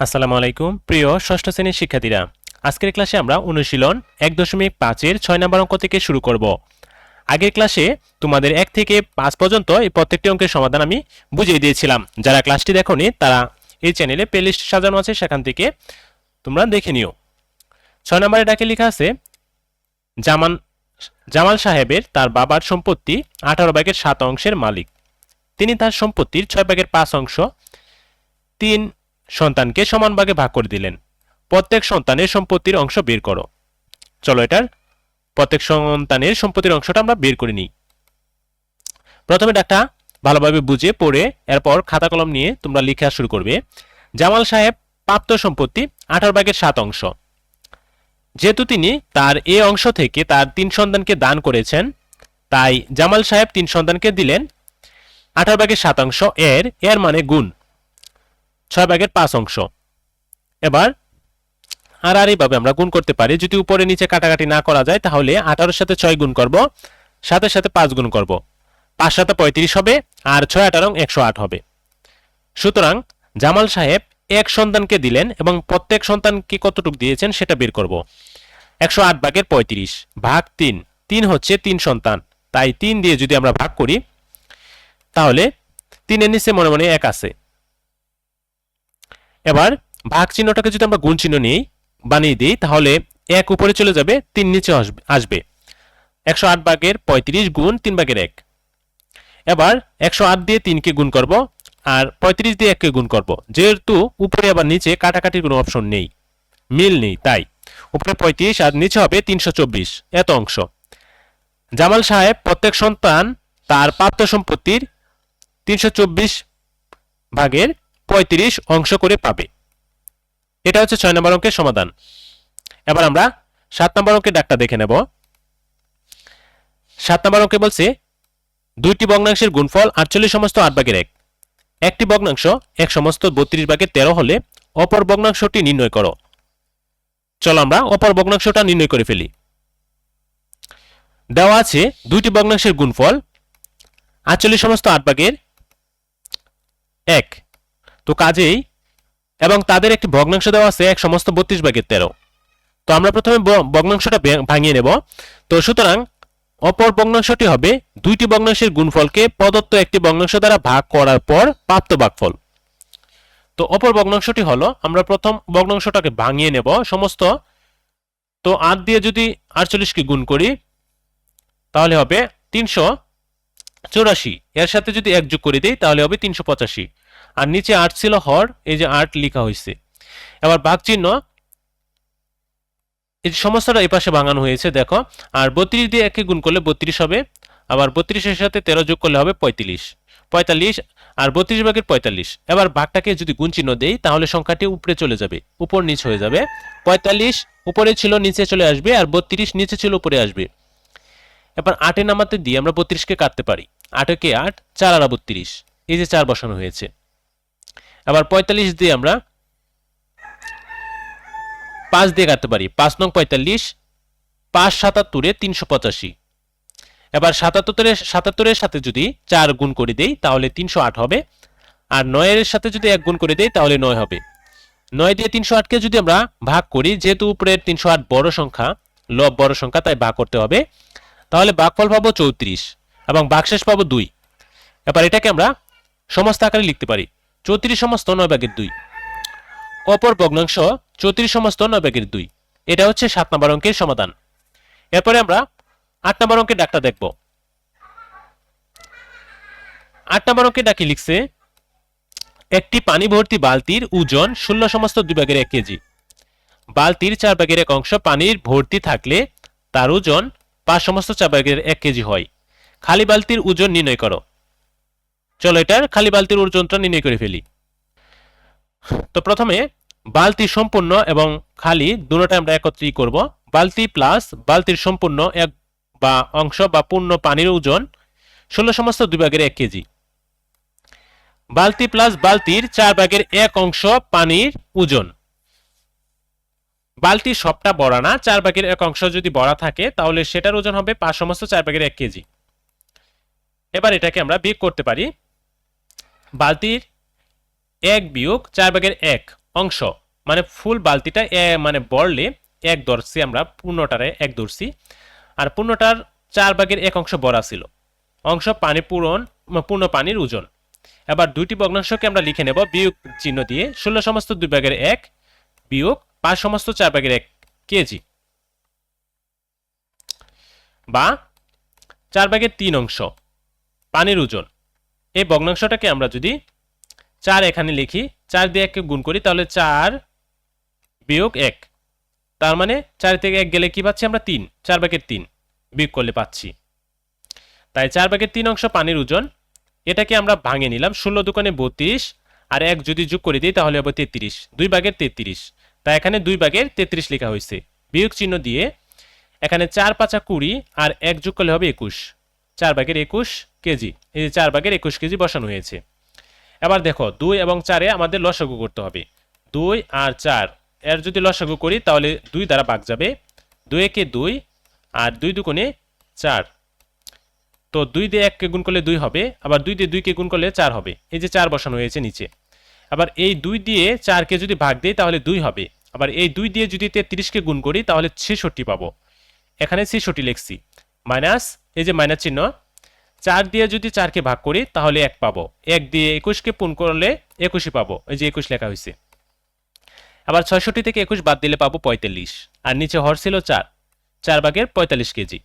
আসসালামু আলাইকুম, প্রিয় ষষ্ঠ শ্রেণির শিক্ষার্থীরা। আজকের ক্লাসে আমরা অনুশীলন এক দশমিক পাঁচের ছয় নম্বর অঙ্ক থেকে শুরু করব। আগের ক্লাসে তোমাদের এক থেকে পাঁচ পর্যন্ত এই প্রত্যেকটি অঙ্কের সমাধান আমি বুঝিয়ে দিয়েছিলাম। যারা ক্লাসটি দেখোনি, তারা এই চ্যানেলে প্লেলিস্ট সাজানো আছে, সেখান থেকে তোমরা দেখে নিও। ছয় নম্বরে ডাকে লেখা আছে, জামান, জামাল সাহেবের তার বাবার সম্পত্তি আঠারো ভাগের সাত অংশের মালিক। তিনি তার সম্পত্তির ছয় ভাগের পাঁচ অংশ। তিন সন্তানকে সমান ভাগে ভাগ করে দিলেন। প্রত্যেক সন্তানের সম্পত্তির অংশ বের করো। চলো এটার প্রত্যেক সন্তানের সম্পত্তির অংশটা আমরা বের করে নিই। প্রথমে ডাকটা ভালোভাবে বুঝে পড়ে এরপর খাতা কলম নিয়ে তোমরা লেখা শুরু করবে। জামাল সাহেব প্রাপ্ত সম্পত্তি আঠারো ভাগের সাত অংশ। যেহেতু তিনি তার এ অংশ থেকে তার তিন সন্তানকে দান করেছেন, তাই জামাল সাহেব তিন সন্তানকে দিলেন। আঠারো ভাগের সাত অংশ এর এর মানে গুণ। ছয় ভাগের পাঁচ অংশ। এবার আর আর এইভাবে আমরা গুণ করতে পারি। যদি উপরে নিচে কাটাকাটি না করা যায়, তাহলে আঠারোর সাথে ছয় গুণ করব, সাতের সাথে পাঁচ গুণ করব। পাঁচ সাথে পঁয়ত্রিশ হবে, আর ছয় আঠারো একশো আট হবে। সুতরাং জামাল সাহেব এক সন্তানকে দিলেন এবং প্রত্যেক সন্তানকে কতটুকু দিয়েছেন সেটা বের করব। একশো আট ভাগের পঁয়ত্রিশ ভাগ তিন। তিন হচ্ছে তিন সন্তান। তাই তিন দিয়ে যদি আমরা ভাগ করি, তাহলে তিনের নিচে মনে মনে এক আছে। এবার ভাগ চিহ্নটাকে যদি আমরা গুণ চিহ্ন নিই, বানিয়ে দিই, তাহলে এক উপরে চলে যাবে, তিন নিচে আসবে- আসবে। একশো আট ভাগের পঁয়ত্রিশ গুণ তিন ভাগের এক। এবার একশো আট দিয়ে তিনকে গুণ করব, আর পঁয়ত্রিশ দিয়ে এককে গুণ করব। যেহেতু উপরে আবার নিচে কাটাকাটির কোনো অপশন নেই, মিল নেই, তাই। উপরে পঁয়ত্রিশ আর নিচে হবে তিনশো চব্বিশ, এত অংশ। জামাল সাহেব প্রত্যেক সন্তান তার প্রাপ্ত সম্পত্তির তিনশো চব্বিশ ভাগের পঁয়ত্রিশ অংশ করে পাবে। এটা হচ্ছে ছয় নম্বর অঙ্কের সমাধান। এবার আমরা সাত নম্বর অঙ্কের ডাকটা দেখে নেব। সাত নম্বর অঙ্কে বলছে, দুইটি ভগ্নাংশের গুণফল আটচল্লিশ সমস্ত আট ভাগের এক। একটি ভগ্নাংশ এক সমস্ত বত্রিশ ভাগের তেরো হলে অপর ভগ্নাংশটি নির্ণয় করো। চলো আমরা অপর ভগ্নাংশটা নির্ণয় করে ফেলি। দেওয়া আছে দুইটি ভগ্নাংশের গুণফল আটচল্লিশ সমস্ত আট ভাগের এক। তো কাজেই এবং তাদের একটি ভগ্নাংশ দেওয়া আছে এক সমস্ত বত্রিশ ভাগের তেরো। তো আমরা প্রথমে ভগ্নাংশটা ভাঙিয়ে নেব। তো সুতরাং অপর ভগ্নাংশটি হবে দুইটি ভগ্নাংশের গুণফলকে প্রদত্ত একটি ভগ্নাংশ দ্বারা ভাগ করার পর প্রাপ্ত ভাগফল। তো অপর ভগ্নাংশটি হলো, আমরা প্রথম ভগ্নাংশটাকে ভাঙিয়ে নেব সমস্ত। তো আট দিয়ে যদি আটচল্লিশকে গুণ করি, তাহলে হবে তিনশো চৌরাশি। এর সাথে যদি এক যোগ করে দিই, তাহলে হবে তিনশো পঁচাশি। আর নিচে আট ছিল হর, এই যে আট লেখা হয়েছে এবার ভাগ চিহ্ন এই সমস্যাটা এই পাশে ভাঙানো হয়েছে, দেখো। আর বত্রিশ দিয়ে একে গুণ করলে বত্রিশ হবে, আবার বত্রিশের সাথে তেরো যোগ করলে হবে পঁয়তাল্লিশ। পঁয়তাল্লিশ আর বত্রিশ ভাগের পঁয়তাল্লিশ। এবার ভাগটাকে যদি গুণ চিহ্ন দেই, তাহলে সংখ্যাটি উপরে চলে যাবে, উপর নিচ হয়ে যাবে। পঁয়তাল্লিশ উপরে ছিল, নিচে চলে আসবে, আর বত্রিশ নিচে ছিল, উপরে আসবে। এবার আটে নামাতে দিয়ে আমরা বত্রিশকে কাটতে পারি। আটকে আট? চার আর বত্রিশ। এই যে চার বসানো হয়েছে। আবার পঁয়তাল্লিশ দিয়ে আমরা পাঁচ দিয়ে কাটতে পারি। পাঁচ নং পঁয়তাল্লিশ, পাঁচ সাতাত্তরে তিনশো পঁচাশি। এবার সাতাত্তরের সাতাত্তরের সাথে যদি চার গুণ করে দেই, তাহলে তিনশো আট হবে। আর নয়ের সাথে যদি এক গুণ করে দেই, তাহলে নয় হবে। নয় দিয়ে তিনশো আটকে যদি আমরা ভাগ করি, যেহেতু উপরের তিনশো আট বড় সংখ্যা, লব বড় সংখ্যা, তাই ভাগ করতে হবে। তাহলে ভাগফল পাবো চৌত্রিশ এবং ভাগশেষ পাবো দুই। এবার এটাকে আমরা সমস্ত আকারে লিখতে পারি। চৌত্রিশ সমস্ত নয় ভাগের দুই। অপর ভগ্নাংশ চৌত্রিশ সমস্ত নয় ভাগের দুই। এটা হচ্ছে সাত নম্বর অঙ্কের সমাধান। এরপরে আমরা আট নম্বর অঙ্কের ডাকটা দেখব। আট নম্বর অঙ্কের ডাকি লিখছে, একটি পানি ভর্তি বালতির ওজন শূন্য সমস্ত দুই ভাগের এক কেজি। বালতির চার ভাগের এক অংশ পানির ভর্তি থাকলে তার ওজন পাঁচ সমস্ত চার ভাগের এক কেজি হয়। খালি বালতির ওজন নির্ণয় করো। চলো এটার খালি বালতির ওজনটা নির্ণয় করে ফেলি। তো প্রথমে বালতি সম্পূর্ণ এবং খালি দুটোটা আমরা একত্রিত করব। বালতি প্লাস বালতির সম্পূর্ণ এক বা অংশ বা পূর্ণ পানির ওজন ষোলো সমস্ত দুই ভাগের এক কেজি। বালতি প্লাস বালতির চার ভাগের এক অংশ পানির ওজন। বালতি সবটা বড়া না, চার ভাগের এক অংশ যদি বড়া থাকে, তাহলে সেটার ওজন হবে পাঁচ সমস্ত চার ভাগের এক কেজি। এবার এটাকে আমরা বিয়োগ করতে পারি। বালতির এক বিয়োগ চার ভাগের এক অংশ। মানে ফুল বালতিটা মানে বড়লে এক ধরছি আমরা, পূর্ণটারে এক ধরছি। আর পূর্ণটার চার ভাগের এক অংশ বড়া ছিল। অংশ পানি পূরণ পূর্ণ পানির ওজন। এবার দুইটি ভগ্নাংশকে আমরা লিখে নেব, বিয়োগ চিহ্ন দিয়ে। ষোলো সমস্ত দুই ভাগের এক বিয়োগ পাঁচ সমস্ত চার ভাগের এক কেজি। বা চার ভাগের তিন অংশ, পানির ওজন। এই ভগ্নাংশটাকে আমরা যদি চার এখানে লিখি, চার দিয়ে এককে গুণ করি, তাহলে চার বিয়োগ এক। তার মানে চার থেকে এক গেলে কি পাচ্ছি আমরা তিন? চার ভাগের তিন বিয়োগ করলে পাচ্ছি। তাই চার ভাগের তিন অংশ পানির ওজন, এটাকে আমরা ভাঙে নিলাম, ষোলো দোকানে বত্রিশ, আর এক যদি যোগ করে দিই, তাহলে হবে তেত্রিশ। দুই ভাগের তেত্রিশ। তাই এখানে দুই ভাগের তেত্রিশ লেখা হয়েছে। বিয়োগ চিহ্ন দিয়ে এখানে চার পাঁচা কুড়ি, আর এক যোগ করলে হবে একুশ। চার ভাগের একুশ কেজি। এই যে চার ভাগের একুশ কেজি বসানো হয়েছে। এবার দেখো, দুই এবং চারে আমাদের লসাগু করতে হবে। দুই আর চার, এর যদি লসাগু করি তাহলে দুই দ্বারা ভাগ যাবে। দুই একে দুই আর দুই দুকোণে চার। তো দুই দিয়ে এককে গুণ করলে দুই হবে, আবার দুই দিয়ে দুইকে গুণ করলে চার হবে। এই যে চার বসানো হয়েছে নিচে। আবার এই দুই দিয়ে চারকে যদি ভাগ দিই তাহলে দুই হবে। আবার এই দুই দিয়ে যদি তেত্রিশকে গুণ করি তাহলে ছেষট্টি পাবো। এখানে ছেষট্টি লিখছি। মাইনাস এই যে মাইনাস চিহ্ন, চার দিয়ে যদি চারকে ভাগ করি, তাহলে এক পাবো। এক দিয়ে একুশকে পূর্ণ করলে একুশই পাবো। এই যে একুশ লেখা হয়েছে আবার ছয়ষট্টি থেকে একুশ বাদ দিলে পাবো পঁয়তাল্লিশ। আর নিচে হর ছিল চার। চার ভাগের পঁয়তাল্লিশ কেজি।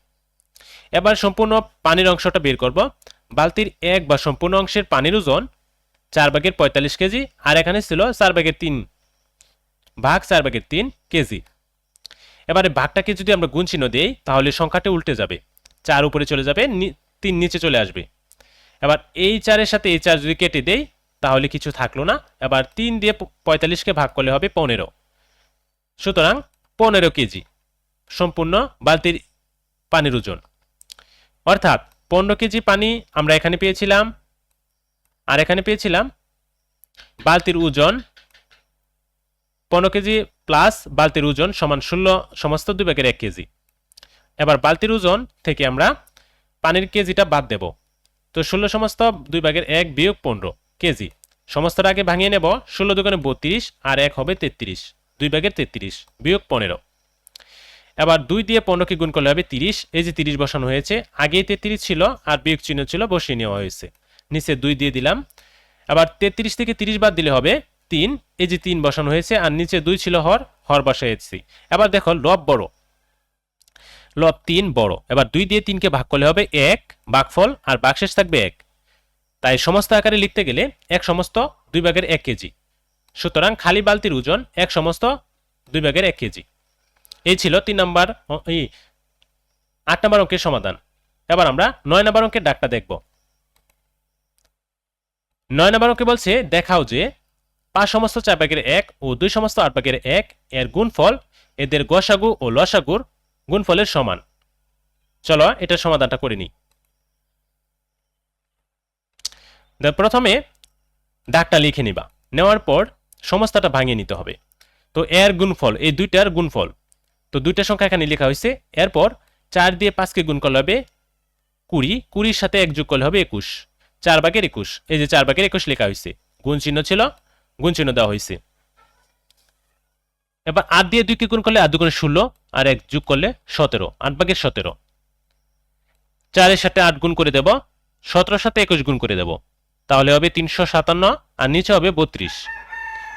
এবার সম্পূর্ণ পানির অংশটা বের করব। বালতির এক বা সম্পূর্ণ অংশের পানির ওজন চার ভাগের পঁয়তাল্লিশ কেজি, আর এখানে ছিল চার ভাগের তিন ভাগ চার ভাগের তিন কেজি। এবারে ভাগটাকে যদি আমরা গুণ চিহ্ন দিই, তাহলে সংখ্যাটা উল্টে যাবে। চার উপরে চলে যাবে তিন নিচে চলে আসবে। এবার এই চারের সাথে এই চার যদি কেটে দেই, তাহলে কিছু থাকল না। এবার তিন দিয়ে পঁয়তাল্লিশকে ভাগ করলে হবে পনেরো। সুতরাং পনেরো কেজি সম্পূর্ণ বালতির পানির ওজন। অর্থাৎ পনেরো কেজি পানি আমরা এখানে পেয়েছিলাম। আর এখানে পেয়েছিলাম বালতির ওজন পনেরো কেজি প্লাস বালতির ওজন সমান ষোলো, সমস্ত দুই ভাগের এক কেজি। এবার বালতির ওজন থেকে আমরা পানির কেজিটা বাদ দেব। তো ষোলো সমস্ত দুই ভাগের এক বিয়োগ পনেরো কেজি। সমস্তটা আগে ভাঙিয়ে নেব। ষোলো দোকানে বত্রিশ আর এক হবে তেত্রিশ। দুই ভাগের তেত্রিশ বিয়োগ পনেরো। এবার দুই দিয়ে পনেরোকে গুণ করলে হবে তিরিশ। এই যে তিরিশ বসানো হয়েছে, আগেই তেত্রিশ ছিল আর বিয়োগ চিহ্ন ছিল বসিয়ে নেওয়া হয়েছে। নিচে দুই দিয়ে দিলাম। আবার তেত্রিশ থেকে তিরিশ বাদ দিলে হবে তিন। এই যে তিন বসানো হয়েছে আর নিচে দুই ছিল হর হর বসাইছি। এবার দেখো লব বড়। লব তিন বড়। এবার দুই দিয়ে তিনকে ভাগ করলে হবে এক ভাগফল আর বাকশেষ থাকবে এক। তাই সমস্ত আকারে লিখতে গেলে এক সমস্ত দুই ভাগের এক কেজি। সুতরাং খালি বালতির ওজন এক সমস্ত দুই ভাগের এক কেজি। এই ছিল তিন নম্বর এই আট নম্বর অঙ্কের সমাধান। এবার আমরা নয় নম্বর অঙ্কের ডাকটা দেখব। নয় নম্বর অঙ্কে বলছে, দেখাও যে পাঁচ সমস্ত চার ভাগের এক ও দুই সমস্ত আট ভাগের এক, এর গুণফল এদের গসাগু ও লসাগুর গুণফলের সমান। চলো, এটার সমাধানটা করে নিই। প্রথমে ডাকটা লিখে নিবা। নেওয়ার পর সমস্তটা ভাঙিয়ে নিতে হবে। তো এর গুণফল, এই দুইটার গুণফল। তো দুইটা সংখ্যা এখানে লেখা হয়েছে। এরপর চার দিয়ে পাঁচকে গুণ করলে হবে কুড়ি। কুড়ির সাথে এক যোগ করলে হবে একুশ। চার ভাগের একুশ। এই যে চার ভাগের একুশ লেখা হয়েছে। গুণ চিহ্ন ছিল, গুণ চিহ্ন দেওয়া হয়েছে। এবার আট দিয়ে দুইকে গুণ করলে আট দুগুণে ষোলো। আর এক যোগ করলে সতেরো, আট ভাগের সতেরো। চারের সাথে আট গুণ করে দেব, সতেরোর সাথে একুশ গুণ করে দেব। তাহলে হবে তিনশো সাতান্ন, আর নিচে হবে বত্রিশ।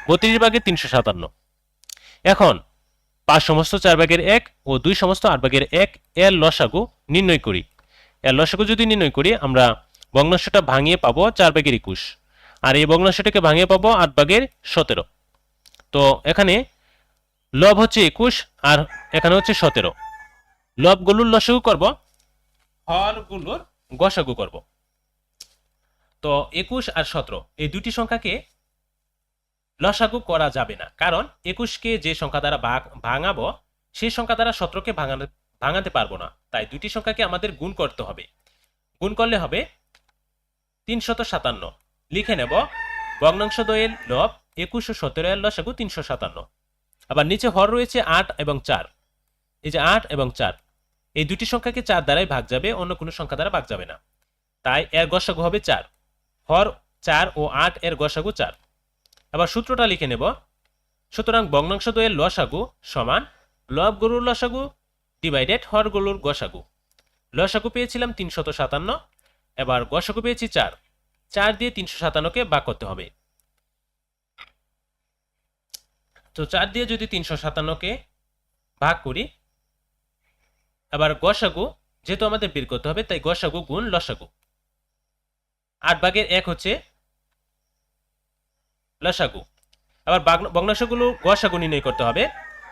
বত্রিশ ভাগে তিনশো সাতান্ন। এখন, পাঁচ সমস্ত চার ভাগের এক ও দুই সমস্ত আট ভাগের এক এর লসাগু নির্ণয় করি। এর লসাগু যদি নির্ণয় করি, আমরা ভগ্নাংশটা ভাঙিয়ে পাবো চার ভাগের একুশ। আর এই ভগ্নাংশটাকে ভাঙিয়ে পাবো আট ভাগের সতেরো। তো এখানে লব হচ্ছে একুশ, আর এখানে হচ্ছে সতেরো। লবগুলোর লসাগু করব হরগুলোর গসাগু করব। তো একুশ আর সতেরো, এই দুটি সংখ্যাকে লসাগু করা যাবে না। কারণ একুশকে যে সংখ্যা দ্বারা ভাঙাবো, সেই সংখ্যা দ্বারা সতেরোকে ভাঙানো ভাঙাতে পারব না। তাই দুটি সংখ্যাকে আমাদের গুণ করতে হবে। গুণ করলে হবে তিনশত সাতান্ন। লিখে নেব, ভগ্নাংশ দয়ের লব, একুশ ও সতেরো এর লসাগু তিনশো সাতান্ন। আবার নিচে হর রয়েছে আট এবং চার। এই যে আট এবং চার, এই দুটি সংখ্যাকে চার দ্বারাই ভাগ যাবে, অন্য কোনো সংখ্যা দ্বারা ভাগ যাবে না। তাই এর গসাগু হবে চার। হর চার ও আট এর গসাগু চার। আবার সূত্রটা লিখে নেব। সুতরাং ভগ্নাংশ দ্বয়ের লসাগু সমান লব গরুর লসাগু ডিভাইডেড হর গরুর গসাগু। লসাগু পেয়েছিলাম তিনশত সাতান্ন, এবার গসাগু পেয়েছি চার। চার দিয়ে তিনশো সাতান্নকে ভাগ করতে হবে। তো চার দিয়ে যদি তিনশো সাতান্নকে ভাগ করি এবার গসাগু যেহেতু আমাদের বের করতে হবে, তাই গসাগু গুণ লসাগু। আট ভাগের এক হচ্ছে লসাগু। আবার ভগ্নাংশগুলো গসাগু নির্ণয় করতে হবে,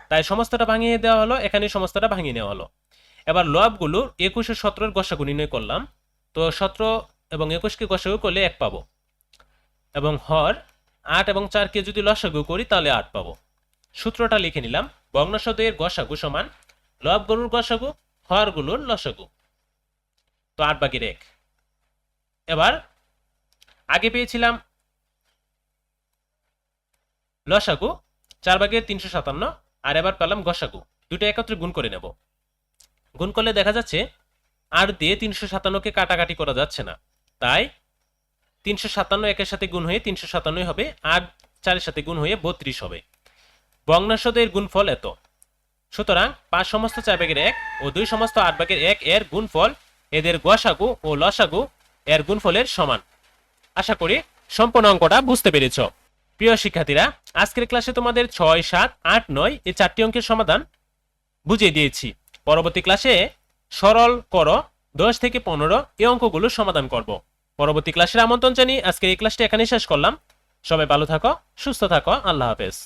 তাই সমস্তটা ভাঙিয়ে দেওয়া হলো এখানে সমস্তটা ভাঙিয়ে নেওয়া হলো। এবার লবগুলো একুশে সতেরোর গসাগু নির্ণয় করলাম, তো সতেরো এবং একুশকে গসাগু করলে এক পাবো। এবং হর আট এবং চারকে যদি লসাগু করি, তাহলে আট পাবো। সূত্রটা লিখে নিলাম। ভগ্নাংশদের গসাগু সমান লব গরুর গসাগু হরগুলোর লসাগু। তো আট বাগের এক। এবার আগে পেয়েছিলাম লসাগু, চার ভাগের তিনশো সাতান্ন, আর এবার পেলাম গসাগু। দুটো একত্রে গুণ করে নেব। গুণ করলে দেখা যাচ্ছে আর দিয়ে তিনশো সাতান্নকে কাটাকাটি করা যাচ্ছে না। তাই তিনশো সাতান্ন একের সাথে গুণ হয়ে তিনশো সাতান্নই হবে আর চারের সাথে গুণ হয়ে বত্রিশ হবে। ভগ্নাংশদের গুণফল এত। সুতরাং পাঁচ সমস্ত চার ভাগের এক ও দুই সমস্ত আট ভাগের এক এর গুণফল এদের গসাগু ও লসাগু এর গুণফলের সমান। আশা করি সম্পূর্ণ অঙ্কটা বুঝতে পেরেছ। প্রিয় শিক্ষার্থীরা, আজকের ক্লাসে তোমাদের ছয়, সাত, আট, নয় এই চারটি অঙ্কের সমাধান বুঝিয়ে দিয়েছি। পরবর্তী ক্লাসে সরল কর, দশ থেকে পনেরো এই অঙ্কগুলো সমাধান করব। পরবর্তী ক্লাসের আমন্ত্রণ জানিয়ে আজকের এই ক্লাসটি এখানেই শেষ করলাম। সবাই ভালো থাকো, সুস্থ থাকো, আল্লাহ হাফেজ।